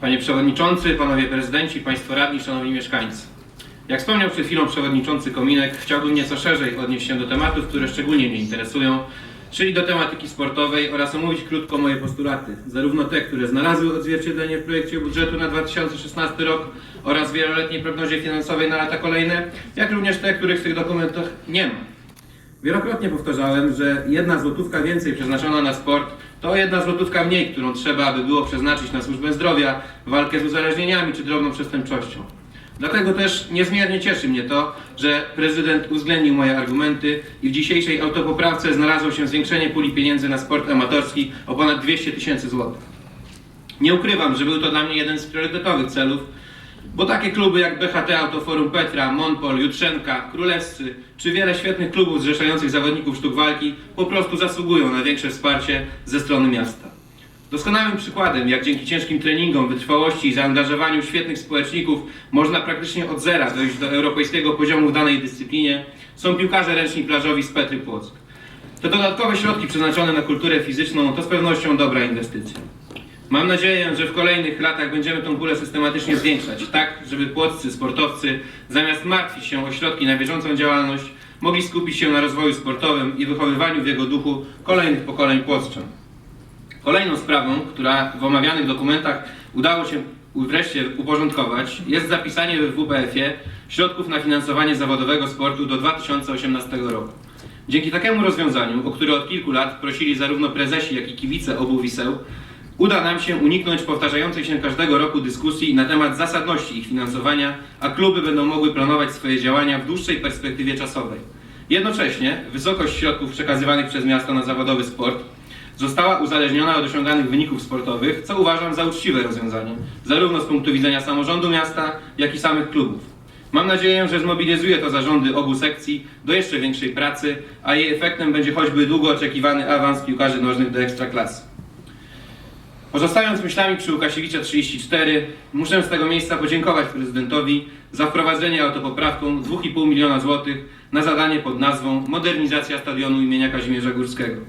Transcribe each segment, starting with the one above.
Panie Przewodniczący, Panowie Prezydenci, Państwo Radni, Szanowni Mieszkańcy. Jak wspomniał przed chwilą Przewodniczący Kominek, chciałbym nieco szerzej odnieść się do tematów, które szczególnie mnie interesują, czyli do tematyki sportowej oraz omówić krótko moje postulaty, zarówno te, które znalazły odzwierciedlenie w projekcie budżetu na 2016 rok oraz wieloletniej prognozie finansowej na lata kolejne, jak również te, których w tych dokumentach nie ma. Wielokrotnie powtarzałem, że jedna złotówka więcej przeznaczona na sport to jedna złotówka mniej, którą trzeba by było przeznaczyć na służbę zdrowia, walkę z uzależnieniami czy drobną przestępczością. Dlatego też niezmiernie cieszy mnie to, że prezydent uwzględnił moje argumenty i w dzisiejszej autopoprawce znalazło się zwiększenie puli pieniędzy na sport amatorski o ponad 200 tysięcy złotych. Nie ukrywam, że był to dla mnie jeden z priorytetowych celów, bo takie kluby jak BHT Autoforum Petra, Monpol, Jutrzenka, Królewscy czy wiele świetnych klubów zrzeszających zawodników sztuk walki po prostu zasługują na większe wsparcie ze strony miasta. Doskonałym przykładem, jak dzięki ciężkim treningom, wytrwałości i zaangażowaniu świetnych społeczników można praktycznie od zera dojść do europejskiego poziomu w danej dyscyplinie, są piłkarze ręczni plażowi z Petry Płock. Te dodatkowe środki przeznaczone na kulturę fizyczną to z pewnością dobra inwestycja. Mam nadzieję, że w kolejnych latach będziemy tą pulę systematycznie zwiększać, tak żeby płoccy sportowcy zamiast martwić się o środki na bieżącą działalność, mogli skupić się na rozwoju sportowym i wychowywaniu w jego duchu kolejnych pokoleń płockczan. Kolejną sprawą, która w omawianych dokumentach udało się wreszcie uporządkować, jest zapisanie w WPF-ie środków na finansowanie zawodowego sportu do 2018 roku. Dzięki takiemu rozwiązaniu, o które od kilku lat prosili zarówno prezesi, jak i kibice obu wiseł, uda nam się uniknąć powtarzającej się każdego roku dyskusji na temat zasadności ich finansowania, a kluby będą mogły planować swoje działania w dłuższej perspektywie czasowej. Jednocześnie wysokość środków przekazywanych przez miasto na zawodowy sport została uzależniona od osiąganych wyników sportowych, co uważam za uczciwe rozwiązanie, zarówno z punktu widzenia samorządu miasta, jak i samych klubów. Mam nadzieję, że zmobilizuje to zarządy obu sekcji do jeszcze większej pracy, a jej efektem będzie choćby długo oczekiwany awans piłkarzy nożnych do ekstraklasy. Pozostając myślami przy Łukasiewicza 34, muszę z tego miejsca podziękować prezydentowi za wprowadzenie autopoprawką 2,5 miliona złotych na zadanie pod nazwą Modernizacja stadionu imienia Kazimierza Górskiego.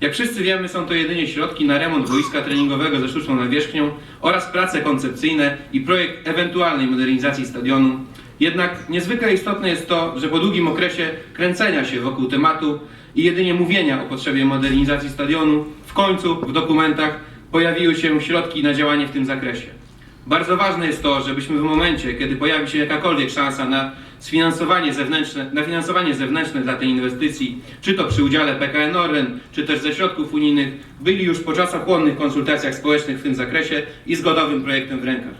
Jak wszyscy wiemy, są to jedynie środki na remont boiska treningowego ze sztuczną nawierzchnią oraz prace koncepcyjne i projekt ewentualnej modernizacji stadionu. Jednak niezwykle istotne jest to, że po długim okresie kręcenia się wokół tematu i jedynie mówienia o potrzebie modernizacji stadionu, w końcu w dokumentach pojawiły się środki na działanie w tym zakresie. Bardzo ważne jest to, żebyśmy w momencie, kiedy pojawi się jakakolwiek szansa na sfinansowanie zewnętrzne, na finansowanie zewnętrzne dla tej inwestycji, czy to przy udziale PKN Orlen, czy też ze środków unijnych, byli już po czasochłonnych konsultacjach społecznych w tym zakresie i z godowym projektem w rękach.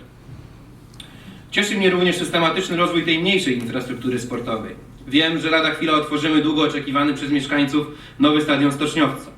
Cieszy mnie również systematyczny rozwój tej mniejszej infrastruktury sportowej. Wiem, że lada chwila otworzymy długo oczekiwany przez mieszkańców nowy stadion Stoczniowca.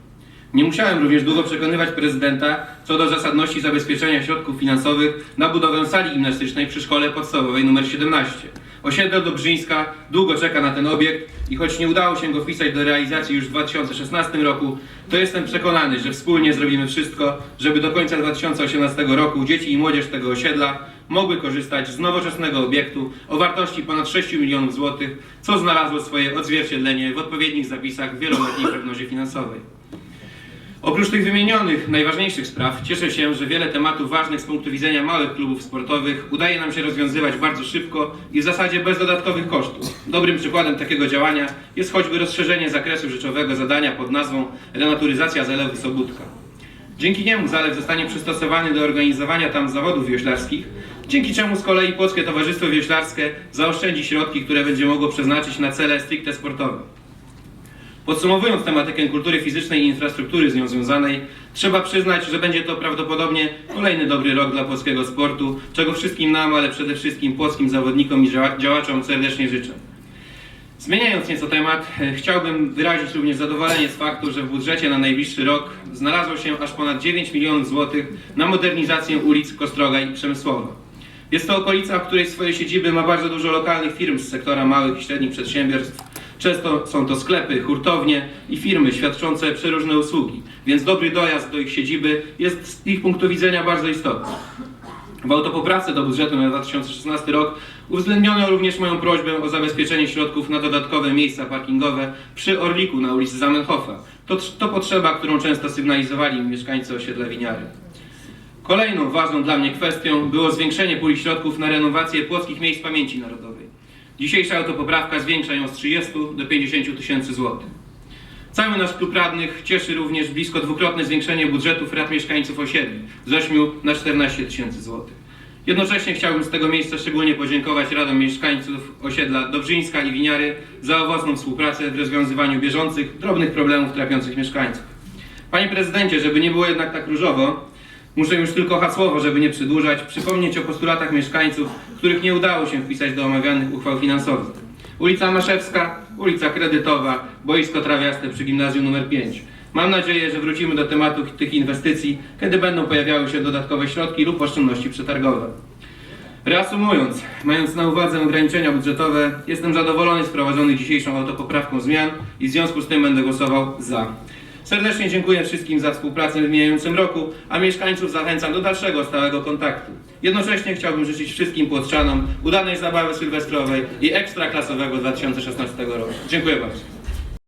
Nie musiałem również długo przekonywać prezydenta co do zasadności zabezpieczenia środków finansowych na budowę sali gimnastycznej przy szkole podstawowej nr 17. Osiedle Dobrzyńska długo czeka na ten obiekt i choć nie udało się go wpisać do realizacji już w 2016 roku, to jestem przekonany, że wspólnie zrobimy wszystko, żeby do końca 2018 roku dzieci i młodzież tego osiedla mogły korzystać z nowoczesnego obiektu o wartości ponad 6 milionów złotych, co znalazło swoje odzwierciedlenie w odpowiednich zapisach wieloletniej prognozie finansowej. Oprócz tych wymienionych, najważniejszych spraw, cieszę się, że wiele tematów ważnych z punktu widzenia małych klubów sportowych udaje nam się rozwiązywać bardzo szybko i w zasadzie bez dodatkowych kosztów. Dobrym przykładem takiego działania jest choćby rozszerzenie zakresu rzeczowego zadania pod nazwą Renaturyzacja Zalewu Sobótka. Dzięki niemu zalew zostanie przystosowany do organizowania tam zawodów wioślarskich, dzięki czemu z kolei Polskie Towarzystwo Wioślarskie zaoszczędzi środki, które będzie mogło przeznaczyć na cele stricte sportowe. Podsumowując tematykę kultury fizycznej i infrastruktury z nią związanej, trzeba przyznać, że będzie to prawdopodobnie kolejny dobry rok dla polskiego sportu, czego wszystkim nam, ale przede wszystkim polskim zawodnikom i działa- działaczom serdecznie życzę. Zmieniając nieco temat, e, chciałbym wyrazić również zadowolenie z faktu, że w budżecie na najbliższy rok znalazło się aż ponad 9 milionów złotych na modernizację ulic Kostroga i Przemysłowa. Jest to okolica, w której swoje siedziby ma bardzo dużo lokalnych firm z sektora małych i średnich przedsiębiorstw. Często są to sklepy, hurtownie i firmy świadczące przeróżne usługi, więc dobry dojazd do ich siedziby jest z ich punktu widzenia bardzo istotny. W autopoprawce do budżetu na 2016 rok uwzględniono również moją prośbę o zabezpieczenie środków na dodatkowe miejsca parkingowe przy Orliku na ulicy Zamenhofa. To, to potrzeba, którą często sygnalizowali mi mieszkańcy osiedla Winiary. Kolejną ważną dla mnie kwestią było zwiększenie puli środków na renowację płockich miejsc pamięci narodowej. Dzisiejsza autopoprawka zwiększa ją z 30 do 50 tysięcy złotych. Cały nasz klub radnych cieszy również blisko dwukrotne zwiększenie budżetów rad mieszkańców osiedli z 8 na 14 tysięcy złotych. Jednocześnie chciałbym z tego miejsca szczególnie podziękować radom mieszkańców osiedla Dobrzyńska i Winiary za owocną współpracę w rozwiązywaniu bieżących, drobnych problemów trapiących mieszkańców. Panie prezydencie, żeby nie było jednak tak różowo, muszę już tylko hasłowo, żeby nie przedłużać, przypomnieć o postulatach mieszkańców, których nie udało się wpisać do omawianych uchwał finansowych. Ulica Maszewska, ulica Kredytowa, boisko trawiaste przy gimnazjum nr 5. Mam nadzieję, że wrócimy do tematu tych inwestycji, kiedy będą pojawiały się dodatkowe środki lub oszczędności przetargowe. Reasumując, mając na uwadze ograniczenia budżetowe, jestem zadowolony z prowadzonych dzisiejszą autopoprawką zmian i w związku z tym będę głosował za. Serdecznie dziękuję wszystkim za współpracę w mijającym roku, a mieszkańców zachęcam do dalszego stałego kontaktu. Jednocześnie chciałbym życzyć wszystkim płotrzanom udanej zabawy sylwestrowej i ekstraklasowego 2016 roku. Dziękuję bardzo.